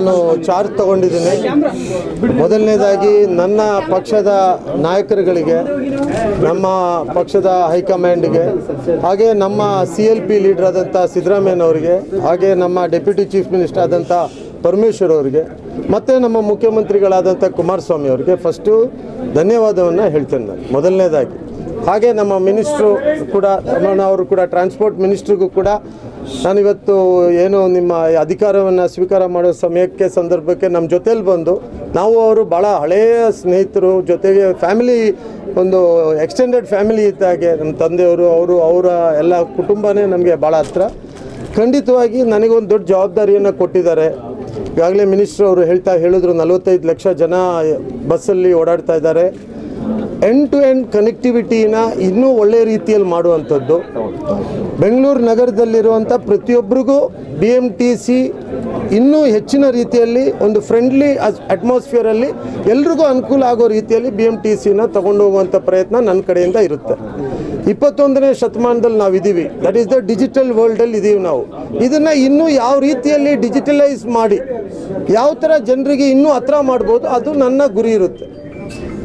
ನಾನು ಚಾರ್ಜ್ ತಗೊಂಡಿದ್ದೀನಿ. ಮೊದಲನೇದಾಗಿ ನನ್ನ ಪಕ್ಷದ ನಾಯಕರುಗಳಿಗೆ, ನಮ್ಮ ಪಕ್ಷದ ಹೈಕಮಾಂಡ್ಗೆ, ಹಾಗೆ ನಮ್ಮ ಸಿ ಎಲ್ ಪಿ ಲೀಡರ್ ಆದಂಥ ಸಿದ್ದರಾಮಯ್ಯನವರಿಗೆ ಹಾಗೆ ನಮ್ಮ ಡೆಪ್ಯೂಟಿ ಚೀಫ್ ಮಿನಿಸ್ಟರ್ ಆದಂಥ ಪರಮೇಶ್ವರ್ ಅವರಿಗೆ, ಮತ್ತು ನಮ್ಮ ಮುಖ್ಯಮಂತ್ರಿಗಳಾದಂಥ ಕುಮಾರಸ್ವಾಮಿ ಅವರಿಗೆ, ಫಸ್ಟು ಧನ್ಯವಾದವನ್ನು ಹೇಳ್ತೇನೆ ನಾನು. ಮೊದಲನೇದಾಗಿ. ಹಾಗೆ ನಮ್ಮ ಮಿನಿಸ್ಟ್ರು ಕೂಡ ಅವರು ಕೂಡ ಟ್ರಾನ್ಸ್ಪೋರ್ಟ್ ಮಿನಿಸ್ಟ್ರಿಗೂ ಕೂಡ ನಾನಿವತ್ತು ಏನು ನಿಮ್ಮ ಅಧಿಕಾರವನ್ನು ಸ್ವೀಕಾರ ಮಾಡೋ ಸಮಯಕ್ಕೆ, ಸಂದರ್ಭಕ್ಕೆ ನಮ್ಮ ಜೊತೇಲಿ ಬಂದು, ನಾವು ಅವರು ಭಾಳ ಹಳೆಯ ಸ್ನೇಹಿತರು, ಜೊತೆಗೆ ಫ್ಯಾಮಿಲಿ ಒಂದು ಎಕ್ಸ್ಟೆಂಡೆಡ್ ಫ್ಯಾಮಿಲಿ ಇದ್ದಾಗೆ ನಮ್ಮ ತಂದೆಯವರು, ಅವರು ಅವರ ಎಲ್ಲ ಕುಟುಂಬನೇ ನಮಗೆ ಭಾಳ ಹತ್ರ. ಖಂಡಿತವಾಗಿ ನನಗೊಂದು ದೊಡ್ಡ ಜವಾಬ್ದಾರಿಯನ್ನು ಕೊಟ್ಟಿದ್ದಾರೆ. ಈಗಾಗಲೇ ಮಿನಿಸ್ಟ್ರು ಅವರು ಹೇಳ್ತಾ ಹೇಳಿದ್ರು, ನಲವತ್ತೈದು ಲಕ್ಷ ಜನ ಬಸ್ಸಲ್ಲಿ ಓಡಾಡ್ತಾ ಇದ್ದಾರೆ. ಎಂಡ್ ಟು ಎಂಡ್ ಕನೆಕ್ಟಿವಿಟಿನ ಇನ್ನೂ ಒಳ್ಳೆ ರೀತಿಯಲ್ಲಿ ಮಾಡುವಂಥದ್ದು. ಬೆಂಗಳೂರು ನಗರದಲ್ಲಿರುವಂಥ ಪ್ರತಿಯೊಬ್ಬರಿಗೂ ಬಿ ಎಂ ಟಿ ಸಿ ಇನ್ನೂ ಹೆಚ್ಚಿನ ರೀತಿಯಲ್ಲಿ ಒಂದು ಫ್ರೆಂಡ್ಲಿ ಅಟ್ಮಾಸ್ಫಿಯರಲ್ಲಿ ಎಲ್ರಿಗೂ ಅನುಕೂಲ ಆಗೋ ರೀತಿಯಲ್ಲಿ ಬಿ ಎಂ ಟಿ ಸಿನ ತಗೊಂಡು ಹೋಗುವಂಥ ಪ್ರಯತ್ನ ನನ್ನ ಕಡೆಯಿಂದ ಇರುತ್ತೆ. ಇಪ್ಪತ್ತೊಂದನೇ ಶತಮಾನದಲ್ಲಿ ನಾವು ಇದ್ದೀವಿ ದಟ್ ಈಸ್ ದ ಡಿಜಿಟಲ್ ವರ್ಲ್ಡಲ್ಲಿ ಇದ್ದೀವಿ ನಾವು. ಇದನ್ನು ಇನ್ನೂ ಯಾವ ರೀತಿಯಲ್ಲಿ ಡಿಜಿಟಲೈಸ್ ಮಾಡಿ, ಯಾವ ಥರ ಜನರಿಗೆ ಇನ್ನೂ ಹತ್ರ ಮಾಡ್ಬೋದು, ಅದು ನನ್ನ ಗುರಿ ಇರುತ್ತೆ.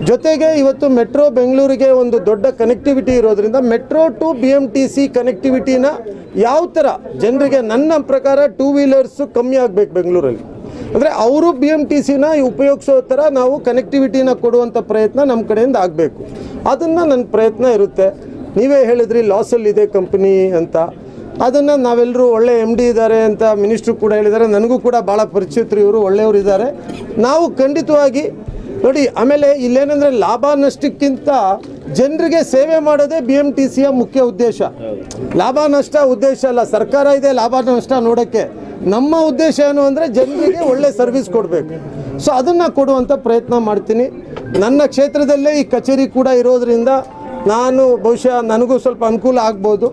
ಜೊತೆಗೆ ಇವತ್ತು ಮೆಟ್ರೋ ಬೆಂಗಳೂರಿಗೆ ಒಂದು ದೊಡ್ಡ ಕನೆಕ್ಟಿವಿಟಿ ಇರೋದ್ರಿಂದ metro to B M T C ಕನೆಕ್ಟಿವಿಟಿನ ಯಾವ ಥರ ಜನರಿಗೆ ನನ್ನ ಪ್ರಕಾರ ಟೂ ವೀಲರ್ಸು ಕಮ್ಮಿ ಆಗಬೇಕು ಬೆಂಗಳೂರಲ್ಲಿ? ಅಂದರೆ ಅವರು ಬಿ ಎಂ ಟಿ ಸಿನ ಉಪಯೋಗಿಸೋ ಥರ ನಾವು ಕನೆಕ್ಟಿವಿಟಿನ ಕೊಡುವಂಥ ಪ್ರಯತ್ನ ನಮ್ಮ ಕಡೆಯಿಂದ ಆಗಬೇಕು. ಅದನ್ನು ನನ್ನ ಪ್ರಯತ್ನ ಇರುತ್ತೆ. ನೀವೇ ಹೇಳಿದ್ರಿ ಲಾಸಲ್ಲಿದೆ ಕಂಪ್ನಿ ಅಂತ. ಅದನ್ನು ನಾವೆಲ್ಲರೂ ಒಳ್ಳೆ ಎಂ ಡಿ ಇದ್ದಾರೆ ಅಂತ ಮಿನಿಸ್ಟ್ರು ಕೂಡ ಹೇಳಿದ್ದಾರೆ. ನನಗೂ ಕೂಡ ಭಾಳ ಪರಿಚಿತರು ಇವರು ಒಳ್ಳೆಯವರು ಇದ್ದಾರೆ ನಾವು ಖಂಡಿತವಾಗಿ ನೋಡಿ, ಆಮೇಲೆ ಇಲ್ಲೇನಂದ್ರೆ ಲಾಭ ನಷ್ಟಕ್ಕಿಂತ ಜನರಿಗೆ ಸೇವೆ ಮಾಡೋದೇ ಬಿ ಎಂ ಟಿ ಸಿಯ ಮುಖ್ಯ ಉದ್ದೇಶ. ಲಾಭ ನಷ್ಟ ಉದ್ದೇಶ ಅಲ್ಲ, ಸರ್ಕಾರ ಇದೆ ಲಾಭ ನಷ್ಟ ನೋಡೋಕ್ಕೆ. ನಮ್ಮ ಉದ್ದೇಶ ಏನು ಅಂದರೆ ಜನರಿಗೆ ಒಳ್ಳೆ ಸರ್ವಿಸ್ ಕೊಡಬೇಕು. ಸೊ ಅದನ್ನು ಕೊಡುವಂಥ ಪ್ರಯತ್ನ ಮಾಡ್ತೀನಿ. ನನ್ನ ಕ್ಷೇತ್ರದಲ್ಲೇ ಈ ಕಚೇರಿ ಕೂಡ ಇರೋದರಿಂದ ನಾನು ಬಹುಶಃ ನನಗೂ ಸ್ವಲ್ಪ ಅನುಕೂಲ ಆಗ್ಬೋದು.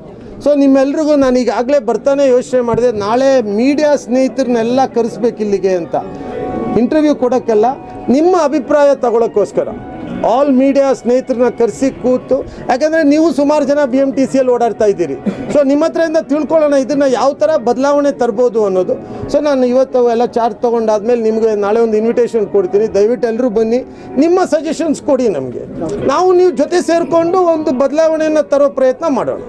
ಸೊ ನಿಮ್ಮೆಲ್ರಿಗೂ ನಾನು ಈಗಾಗಲೇ ಬರ್ತಾನೆ ಯೋಚನೆ ಮಾಡಿದೆ, ನಾಳೆ ಮೀಡಿಯಾ ಸ್ನೇಹಿತರನ್ನೆಲ್ಲ ಕರೆಸ್ಬೇಕು ಇಲ್ಲಿಗೆ ಅಂತ. ಇಂಟರ್ವ್ಯೂ ಕೊಡೋಕ್ಕೆಲ್ಲ. ನಿಮ್ಮ ಅಭಿಪ್ರಾಯ ತಗೊಳ್ಳೋಕ್ಕೋಸ್ಕರ ಆಲ್ ಮೀಡಿಯಾ ಸ್ನೇಹಿತರನ್ನ ಕರೆಸಿ ಕೂತು, ಯಾಕಂದರೆ ನೀವು ಸುಮಾರು ಜನ ಬಿ ಎಂ ಟಿ ಸಿಯಲ್ಲಿ ಓಡಾಡ್ತಾ ಇದ್ದೀರಿ. ಸೊ ನಿಮ್ಮ ಹತ್ರದಿಂದ ತಿಳ್ಕೊಳ್ಳೋಣ ಇದನ್ನು ಯಾವ ಥರ ಬದಲಾವಣೆ ತರ್ಬೋದು ಅನ್ನೋದು. ಸೊ ನಾನು ಇವತ್ತು ಎಲ್ಲ ಚಾರ್ಜ್ ತೊಗೊಂಡಾದ್ಮೇಲೆ ನಿಮಗೆ ನಾಳೆ ಒಂದು ಇನ್ವಿಟೇಷನ್ ಕೊಡ್ತೀನಿ. ದಯವಿಟ್ಟು ಎಲ್ಲರೂ ಬನ್ನಿ. ನಿಮ್ಮ ಸಜೆಷನ್ಸ್ ಕೊಡಿ ನಮಗೆ. ನಾವು ನೀವು ಜೊತೆ ಸೇರಿಕೊಂಡು ಒಂದು ಬದಲಾವಣೆಯನ್ನು ತರೋ ಪ್ರಯತ್ನ ಮಾಡೋಣ.